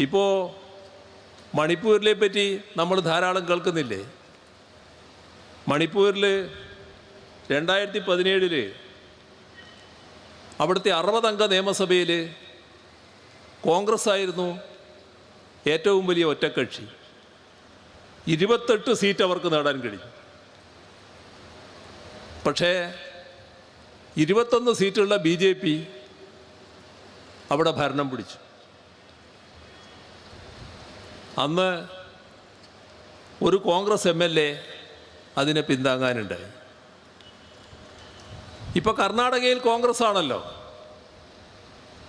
ഇപ്പോൾ മണിപ്പൂരിനെ പറ്റി നമ്മൾ ധാരാളം കേൾക്കുന്നില്ലേ? മണിപ്പൂരിൽ രണ്ടായിരത്തി പതിനേഴിൽ അവിടുത്തെ അറുപതംഗ നിയമസഭയിൽ കോൺഗ്രസ് ആയിരുന്നു ഏറ്റവും വലിയ ഒറ്റക്കക്ഷി. ഇരുപത്തെട്ട് സീറ്റ് അവർക്ക് നേടാൻ കഴിഞ്ഞു പക്ഷേ ഇരുപത്തൊന്ന് സീറ്റുള്ള ബി ജെ പി അവിടെ ഭരണം പിടിച്ചു. അന്ന് ഒരു കോൺഗ്രസ് എം എൽ എ അതിനെ പിന്താങ്ങാനുണ്ടായി. ഇപ്പോൾ കർണാടകയിൽ കോൺഗ്രസ് ആണല്ലോ.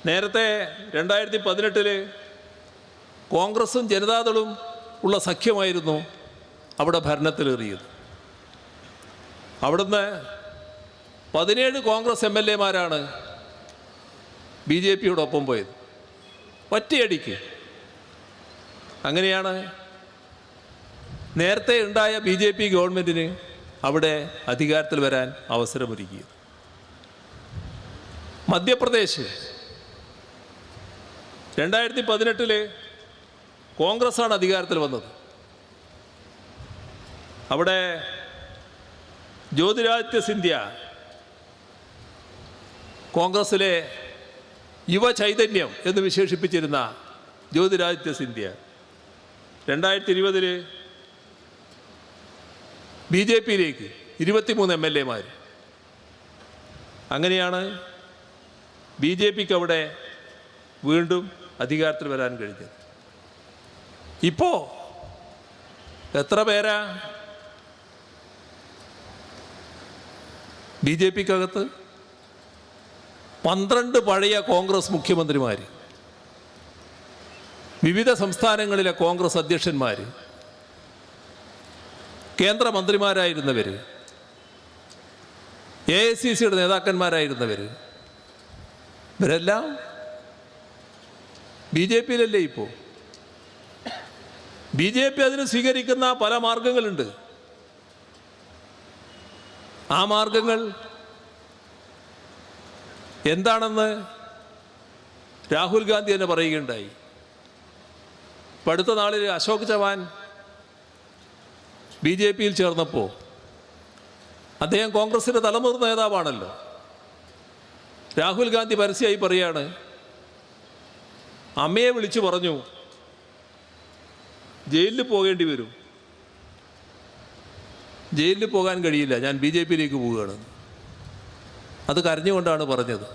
നേരത്തെ രണ്ടായിരത്തി പതിനെട്ടിൽ കോൺഗ്രസും ജനതാദളും ഉള്ള സഖ്യമായിരുന്നു അവിടെ ഭരണത്തിലേറിയത്. അവിടുന്ന് പതിനേഴ് കോൺഗ്രസ് എം എൽ എമാരാണ് ബി ജെ പിയോടൊപ്പം പോയത്. ഒറ്റയടിക്ക് അങ്ങനെയാണ്. നേരത്തെ ഉണ്ടായ ബി ജെ പി ഗവൺമെന്റിന് അവിടെ അധികാരത്തിൽ വരാൻ അവസരമൊരുക്കിയത്. മധ്യപ്രദേശ് രണ്ടായിരത്തി പതിനെട്ടിൽ കോൺഗ്രസ്സാണ് അധികാരത്തിൽ വന്നത്. അവിടെ ജ്യോതിരാദിത്യ സിന്ധ്യ കോൺഗ്രസ്സിലെ യുവചൈതന്യം എന്ന് വിശേഷിപ്പിച്ചിരുന്ന ജ്യോതിരാദിത്യ സിന്ധ്യ രണ്ടായിരത്തി ഇരുപതിൽ ബി ജെ പിയിലേക്ക് ഇരുപത്തിമൂന്ന് എം എൽ എമാർ അങ്ങനെയാണ് ബി ജെ പിക്ക് അവിടെ വീണ്ടും അധികാരത്തിൽ വരാൻ കഴിഞ്ഞത്. ഇപ്പോൾ എത്ര പേരാ ബി ജെ പിക്കകത്ത്? പന്ത്രണ്ട് പഴയ കോൺഗ്രസ് മുഖ്യമന്ത്രിമാർ വിവിധ സംസ്ഥാനങ്ങളിലെ കോൺഗ്രസ് അധ്യക്ഷന്മാർ കേന്ദ്രമന്ത്രിമാരായിരുന്നവർ എ ഐ സി സിയുടെ നേതാക്കന്മാരായിരുന്നവർ ഇവരെല്ലാം ബി ജെ പിയിലല്ലേ ഇപ്പോൾ ബി ജെ പി അതിന് സ്വീകരിക്കുന്ന പല മാർഗങ്ങളുണ്ട്. ആ മാർഗങ്ങൾ എന്താണെന്ന് രാഹുൽ ഗാന്ധി തന്നെ പറയുകയുണ്ടായി. ഇപ്പം നാളിൽ അശോക് ചവാൻ ബി ജെ പിയിൽ ചേർന്നപ്പോൾ അദ്ദേഹം കോൺഗ്രസിന്റെ തലമുറ നേതാവാണല്ലോ. രാഹുൽ ഗാന്ധി പരസ്യമായി പറയാണ് അമ്മയെ വിളിച്ചു പറഞ്ഞു ജയിലിൽ പോകേണ്ടി വരും. ജയിലിൽ പോകാൻ കഴിയില്ല ഞാൻ ബി ജെ പിയിലേക്ക് പോവുകയാണ്. അത് കരഞ്ഞുകൊണ്ടാണ് പറഞ്ഞത്.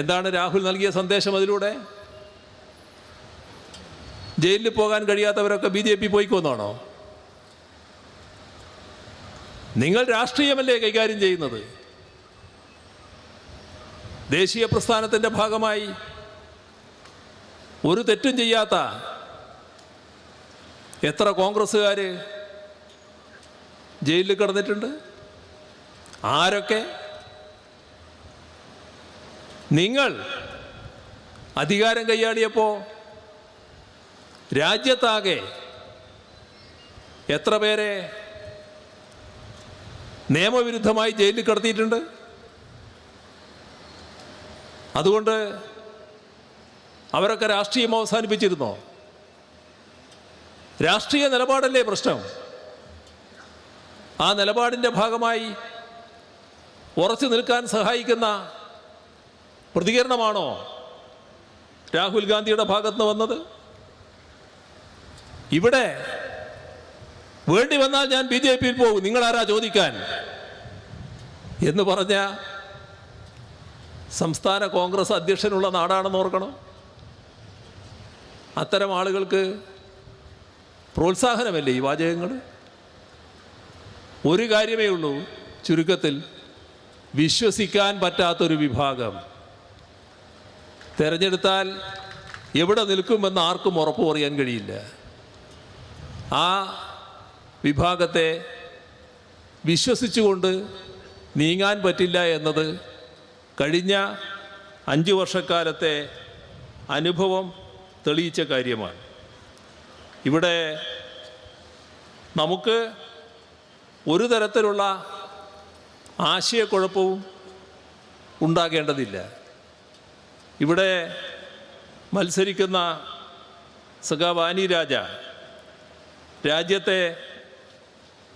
എന്താണ് രാഹുൽ നൽകിയ സന്ദേശം അതിലൂടെ? ജയിലിൽ പോകാൻ കഴിയാത്തവരൊക്കെ ബി ജെ പി പോയിക്കൊന്നാണോ? നിങ്ങൾ രാഷ്ട്രീയമല്ലേ കൈകാര്യം ചെയ്യുന്നത്? ദേശീയ പ്രസ്ഥാനത്തിന്റെ ഭാഗമായി ഒരു തെറ്റും ചെയ്യാത്ത എത്ര കോൺഗ്രസ്സുകാർ ജയിലിൽ കിടന്നിട്ടുണ്ട്? ആരൊക്കെ? നിങ്ങൾ അധികാരം കൈയാടിയപ്പോൾ രാജ്യത്താകെ എത്ര പേരെ നിയമവിരുദ്ധമായി ജയിലിൽ കിടത്തിയിട്ടുണ്ട്? അതുകൊണ്ട് അവരൊക്കെ രാഷ്ട്രീയം അവസാനിപ്പിച്ചിരുന്നോ? രാഷ്ട്രീയ നിലപാടല്ലേ പ്രശ്നം? ആ നിലപാടിന്റെ ഭാഗമായി ഉറച്ചു നിൽക്കാൻ സഹായിക്കുന്ന പ്രതികരണമാണോ രാഹുൽ ഗാന്ധിയുടെ ഭാഗത്ത് നിന്ന് വന്നത്? ഇവിടെ വേണ്ടി വന്നാൽ ഞാൻ ബി ജെ പിയിൽ പോകും. നിങ്ങളാരാ ചോദിക്കാൻ? എന്ന് പറഞ്ഞ സംസ്ഥാന കോൺഗ്രസ് അധ്യക്ഷനുള്ള നാടാണെന്ന് ഓർക്കണം. അത്തരം ആളുകൾക്ക് പ്രോത്സാഹനമല്ലേ ഈ വാചകങ്ങൾ ഒരു കാര്യമേ ഉള്ളൂ ചുരുക്കത്തിൽ വിശ്വസിക്കാൻ പറ്റാത്തൊരു വിഭാഗം. തിരഞ്ഞെടുത്താൽ എവിടെ നിൽക്കുമെന്ന് ആർക്കും ഉറപ്പ് പറയാൻ കഴിയില്ല. ആ വിഭാഗത്തെ വിശ്വസിച്ചുകൊണ്ട് നീങ്ങാൻ പറ്റില്ല എന്നത് കഴിഞ്ഞ അഞ്ച് വർഷക്കാലത്തെ അനുഭവം തെളിയിച്ച കാര്യമാണ്. ഇവിടെ നമുക്ക് ഒരു തരത്തിലുള്ള ആശയക്കുഴപ്പവും ഉണ്ടാകേണ്ടതില്ല. ഇവിടെ മത്സരിക്കുന്ന സഖാവാനി രാജ രാജ്യത്തെ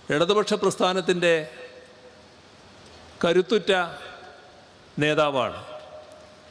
ഇടതുപക്ഷ പ്രസ്ഥാനത്തിന്റെ കരുത്തുറ്റ നേതാവാണ്.